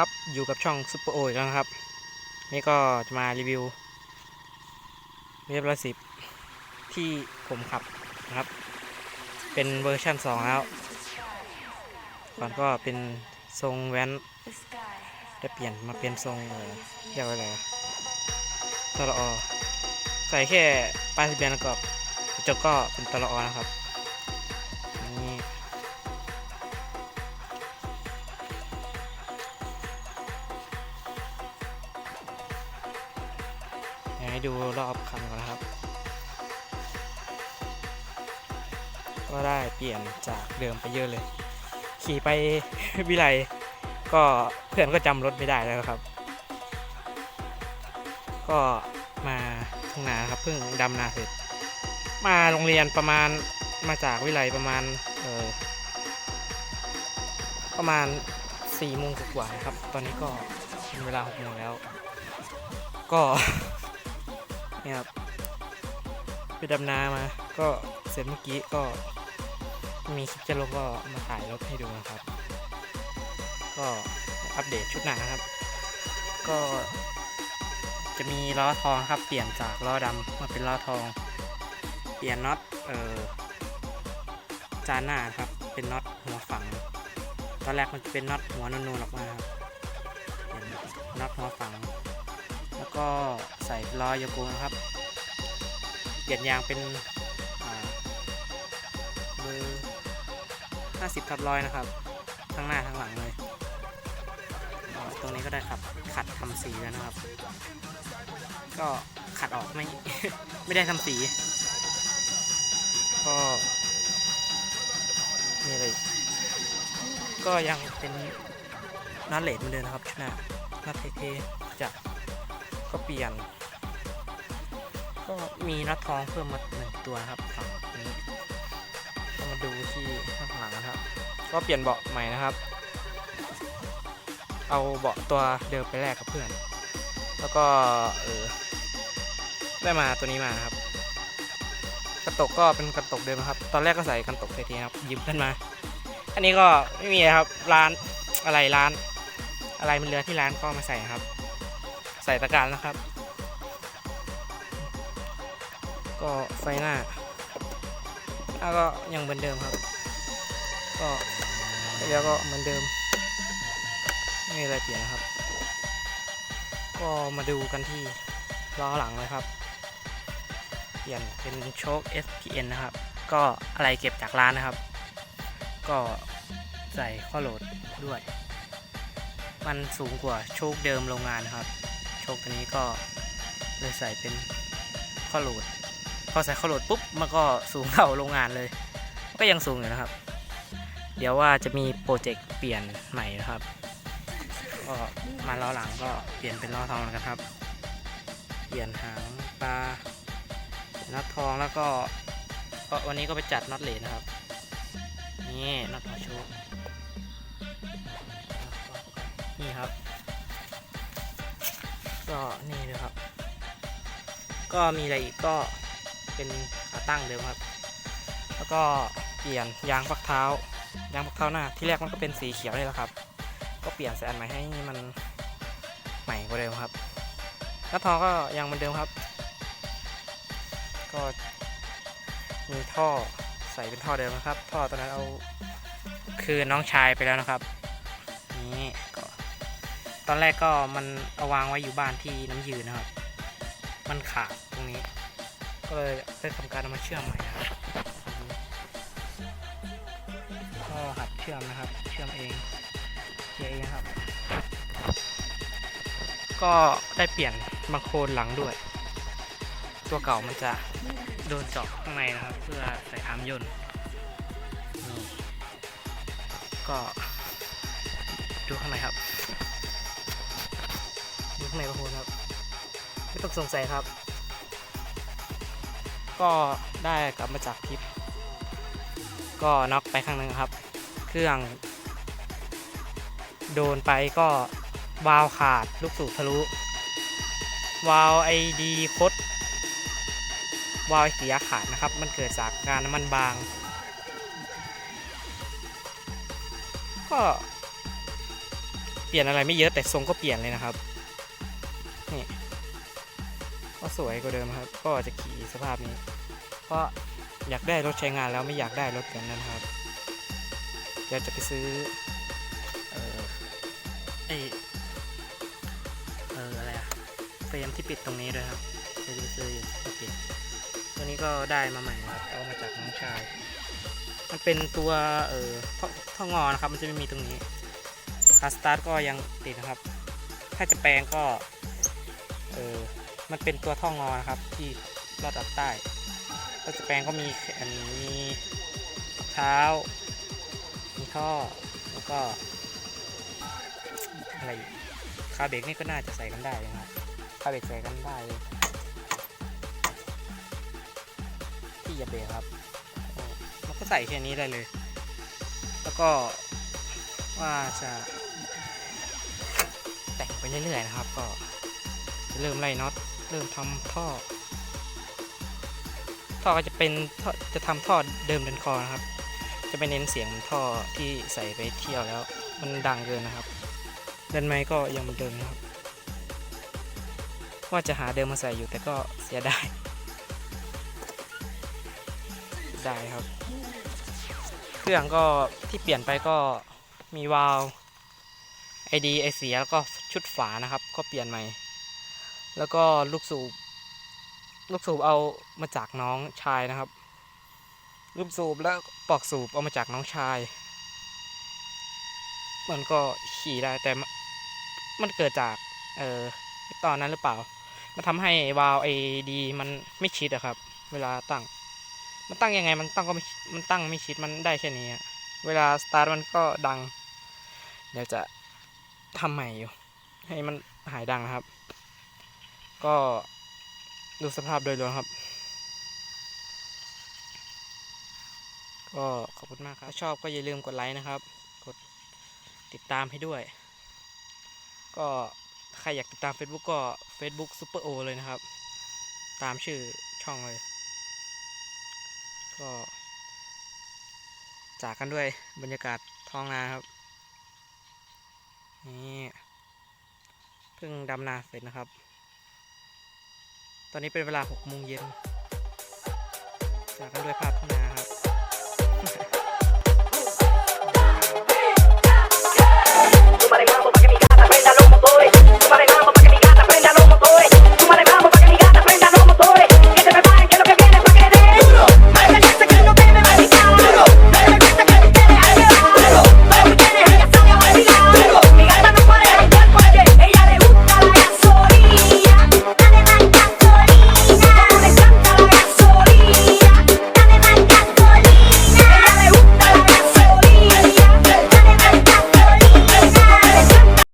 ครับ อยู่กับช่องซุปเปอร์โออีกแล้วนะครับ นี่ก็จะมารีวิวเวฟละสิบที่ผมขับนะครับ เป็นเวอร์ชัน2 แล้ว ก่อนก็เป็นทรงแว้นได้เปลี่ยนมาเป็นทรงเออเรียกว่าอะไระตลออใส่แค่ป้ายทะเบียนแล้วก็กระจกก็เป็นตลออนะครับนี่ ดูรอบคันก่อนนะครับ ก็ได้เปลี่ยนจากเดิมไปเยอะเลย ขี่ไปวิไลก็เพื่อนก็จำรถไม่ได้แล้วครับ ก็มาทุ่งนาครับเพิ่งดำนาเสร็จ มาโรงเรียนประมาณมาจากวิไลประมาณเออประมาณสี่โมงกว่าๆครับ ตอนนี้ก็เป็นเวลาหกโมงแล้ว ก็ เนี่ยครับไปดำนามาก็เสร็จเมื่อกี้ก็มีคลิปจะลงก็มาถ่ายรถให้ดูนะครับ ก็อัปเดตชุดหนาครับ ก็จะมีล้อทองครับ เปลี่ยนจากล้อดำมาเป็นล้อทอง เปลี่ยนน็อตเอ่อจานหน้าครับเป็นน็อตหัวฝัง ตอนแรกมันจะเป็นน็อตหัวนูนๆออกมาครับเป็นน็อตหัวฝัง แล้วก็ใส่ล้อโยโกนะครับเปลี่ยนยางเป็นเบอร์50ทับร้อยนะครับทั้งหน้าทั้งหลังเลย ตรงนี้ก็ได้ขับขัดทำสีแล้วนะครับ ก็ขัดออกไม่ ไม่ได้ทำสี ก็มีอะไร ก็ยังเป็นน็อตเลดเหมือนเดิมนะครับชุดหน้าน็อตเทๆจาก ก็เปลี่ยน ก็มีน็อตทองเพิ่มมาหนึ่งตัวนะครับฝั่งนี้ก็มาดูที่ข้างหลังนะครับ ก็เปลี่ยนเบาะใหม่นะครับ เอาเบาะตัวเดิมไปแลกกับเพื่อน แล้วก็เออได้มาตัวนี้มานะครับ กระตกก็เป็นกระตกเดิมครับ ตอนแรกก็ใส่กระตกเทีครับยิบขึ้นมา อันนี้ก็ไม่มีครับร้านอะไรร้าน อะไรมันเหลือที่ร้านก็มาใส่ครับ ใส่ตะกร้ารนะครับ ก็ไฟหน้าหน้าก็ยังเหมือนเดิมครับ ก็แล้วก็เหมือนเดิมไม่มีอะไรเปลี่ยนนะครับ ก็มาดูกันที่ล้อหลังเลยครับ เปลี่ยนเป็นโชค SPN นะครับ ก็อะไรเก็บจากร้านนะครับ ก็ใส่ข้อโหลดด้วย มันสูงกว่าโชคเดิมโรงงานครับ โชคตัวนี้ก็เลยใส่เป็นข้อโหลด พอใส่ข้อโหลดปุ๊บมันก็สูงเท่าโรงงานเลย ก็ยังสูงอยู่นะครับ เดี๋ยวว่าจะมีโปรเจกต์เปลี่ยนใหม่นะครับ ก็มาล้อหลังก็เปลี่ยนเป็นล้อทองแล้วกันครับ เปลี่ยนหางปลาน็อตทองแล้วก็ก็วันนี้ก็ไปจัดน็อตเหลนะครับ นี่น็อตหัวโชคนี่ครับ ก็นี่เลยครับ ก็มีอะไรอีกก็เป็นขาตั้งเดิมครับ แล้วก็เปลี่ยนยางปักเท้ายางปักเท้าหน้าที่แรกมันก็เป็นสีเขียวนี่แหละครับ ก็เปลี่ยนใส่อันใหม่ให้มันใหม่กว่าเดิมครับแล้วทองก็ยังเหมือนเดิมครับ ก็มีท่อใส่เป็นท่อเดิมนะครับ ท่อตอนนั้นเอาคือน้องชายไปแล้วนะครับ ตอนแรกก็มันเอาวางไว้อยู่บ้านที่น้ำยืนนะครับ มันขาดตรงนี้ ก็เลยได้ทำการเอามาเชื่อมใหม่นะครับก็หัดเชื่อมนะครับ เชื่อมเองเชื่อเองครับ ก็ได้เปลี่ยนบางโคลนหลังด้วย ตัวเก่ามันจะโดนเจาะข้างในนะครับ เพื่อใส่อามยนต์ก็ดูข้างในครับ ข้างในบางโคลนครับ ไม่ต้องสงสัยครับ ก็ได้กลับมาจากทริป ก็น็อกไปข้างหนึ่งครับ เครื่อง โดนไปก็วาล์วขาดลูกสูบทะลุ วาล์วไอดีคดวาล์วเสียขาดนะครับ มันเกิดจากการน้ำมันบาง ก็เปลี่ยนอะไรไม่เยอะแต่ทรงก็เปลี่ยนเลยนะครับ ก็สวยกว่าเดิมครับ ก็จะขี่สภาพนี้ เพราะอยากได้รถใช้งานแล้วไม่อยากได้รถแบบนั้นครับเดี๋ยวจะไปซื้อ เออไอเอออะไรอะเฟรมที่ปิดตรงนี้ด้วยครับเดี๋ยวจะไปซื้ออยู่ก็เปลี่ยนตัวนี้ก็ได้มาใหม่ครับเอามาจากน้องชาย มันเป็นตัวเออท่อท่องอนะครับ มันจะไม่มีตรงนี้คาสตาร์ทก็ยังติดนะครับ ถ้าจะแปลงก็ เออ มันเป็นตัวท่องอนะครับ ที่ลอดอัดใต้ถ้าจะแปงก็มีอันมีเท้า มีท่อ แล้วก็ อะไรอีกคาเบรกนี่ก็น่าจะใส่กันได้เลยนะครับคาเบรกใส่กันได้เลยที่อย่าเบรกครับมันก็ใส่แค่นี้ได้เลย แล้วก็ว่าจะแต่งไปเรื่อยๆนะครับ ก็จะเริ่มไล่น็อต ริ่มทำท่อ ท่อก็จะเป็นจะทำท่อเดิมเดินคอนะครับ จะไปเน้นเสียงท่อที่ใส่ไปเที่ยวแล้ว มันดังเกินนะครับเดินไม้ก็ยังเหมือนเดิมนะครับ ว่าจะหาเดิมมาใส่อยู่แต่ก็เสียดายได้ครับ เครื่องก็ที่เปลี่ยนไปก็มีวาล์วไอดีไอเสียแล้วก็ชุดฝานะครับ ก็เปลี่ยนใหม่ แล้วก็ลูกสูบ ลูกสูบเอามาจากน้องชายนะครับ ลูกสูบแล้วปลอกสูบเอามาจากน้องชาย มันก็ขี่ได้แต่มันเกิดจากเออตอนนั้นหรือเปล่า มันทำให้วาล์วไอดีมันไม่ชิดอะครับ เวลาตั้ง มันตั้งยังไงมันตั้งก็ไม่มันตั้งไม่ชิดมันได้แค่นี้เวลาสตาร์ทมันก็ดัง เดี๋ยวจะทำใหม่อยู่ ให้มันหายดังนะครับ ก็ดูสภาพโดยรวมครับ ก็ขอบคุณมากครับ ถ้าชอบก็อย่าลืมกดไลค์นะครับ กดติดตามให้ด้วย ก็ใครอยากติดตาม Facebook ก็ Facebook Super O เลยนะครับ ตามชื่อช่องเลย ก็จากกันด้วยบรรยากาศท้องนาครับ นี่เพิ่งดำนาเสร็จนะครับ ตอนนี้เป็นเวลา6โมงเย็นจากกันด้วยภาพข้างนา